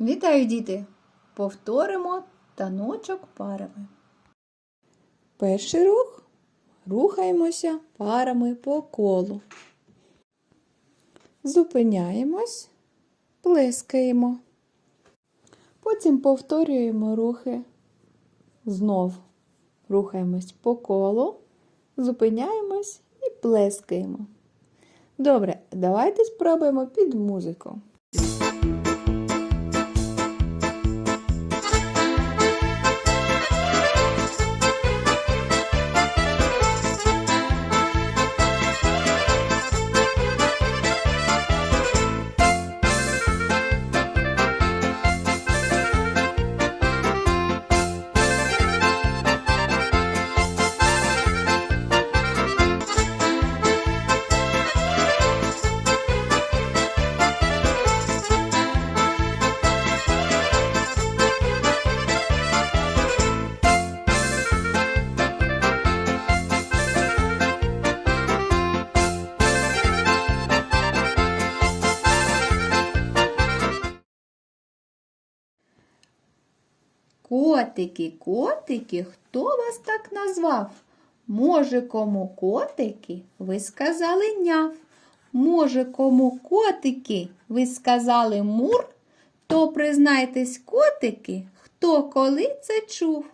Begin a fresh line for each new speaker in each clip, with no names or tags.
Вітаю, діти! Повторимо таночок парами. Перший рух рухаємося парами по колу. Зупиняємось, плескаємо. Потім повторюємо рухи знов. Рухаємось по колу, зупиняємось і плескаємо. Добре, давайте спробуємо під музику. Котики, котики, хто вас так назвав? Може, кому котики, ви сказали няв. Може, кому котики, ви сказали мур, то признайтесь, котики, хто коли це чув.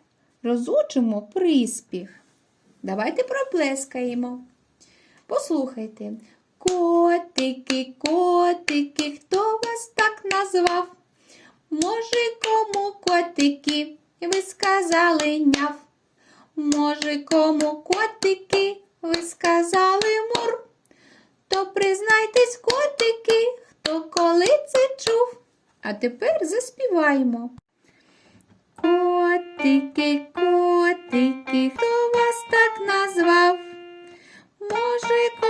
Розучимо приспів. Давайте проплескаємо. Послухайте. Котики, котики, хто вас так назвав? Може, кому котики, ви сказали няв. Може, кому котики, ви сказали мур. То признайтесь, котики, хто коли це чув. А тепер заспіваємо. Котики, котики, хто вас так назвав? Може, кому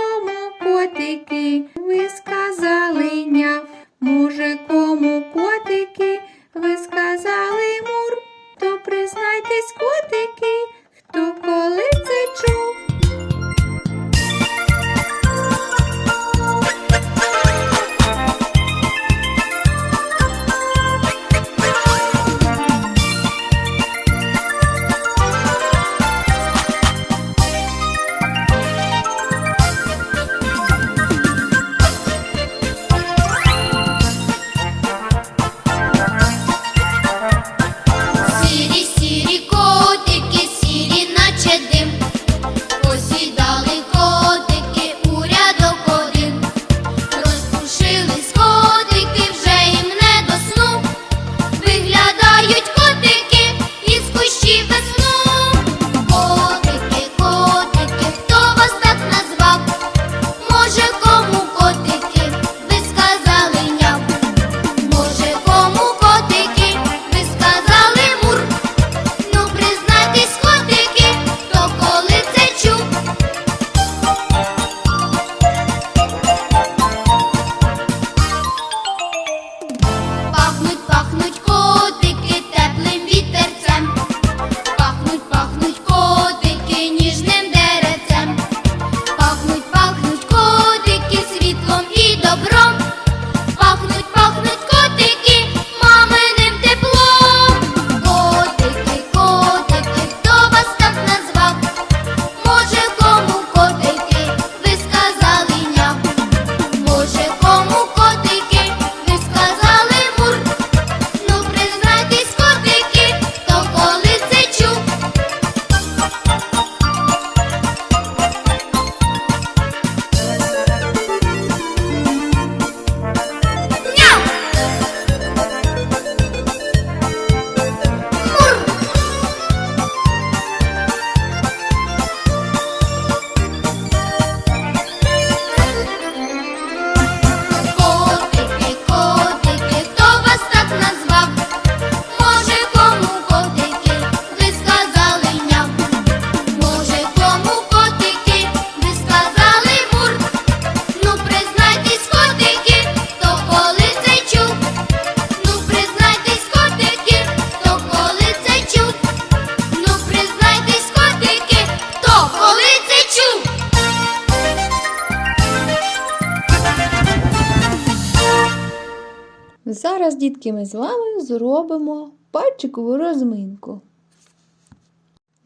Зараз, дітки, ми з вами зробимо пальчикову розминку.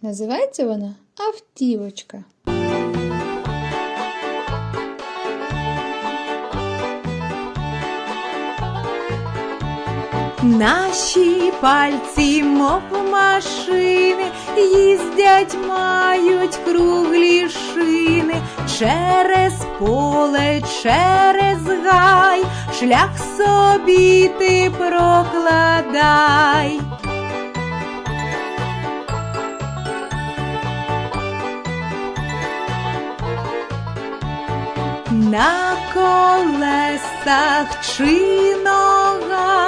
Називається вона автівочка.
Наші пальці, мов машини, їздять, мають круглі шини, через поле, через гай, шлях собі ти прокладай. На колесах чи ногами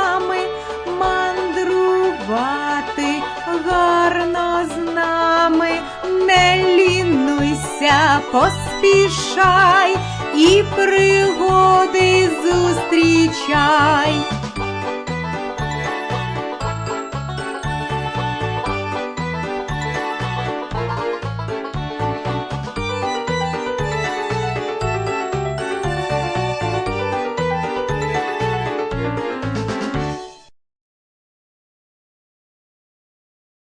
лінуйся, поспішай і пригоди зустрічай.